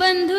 ಬಂಧು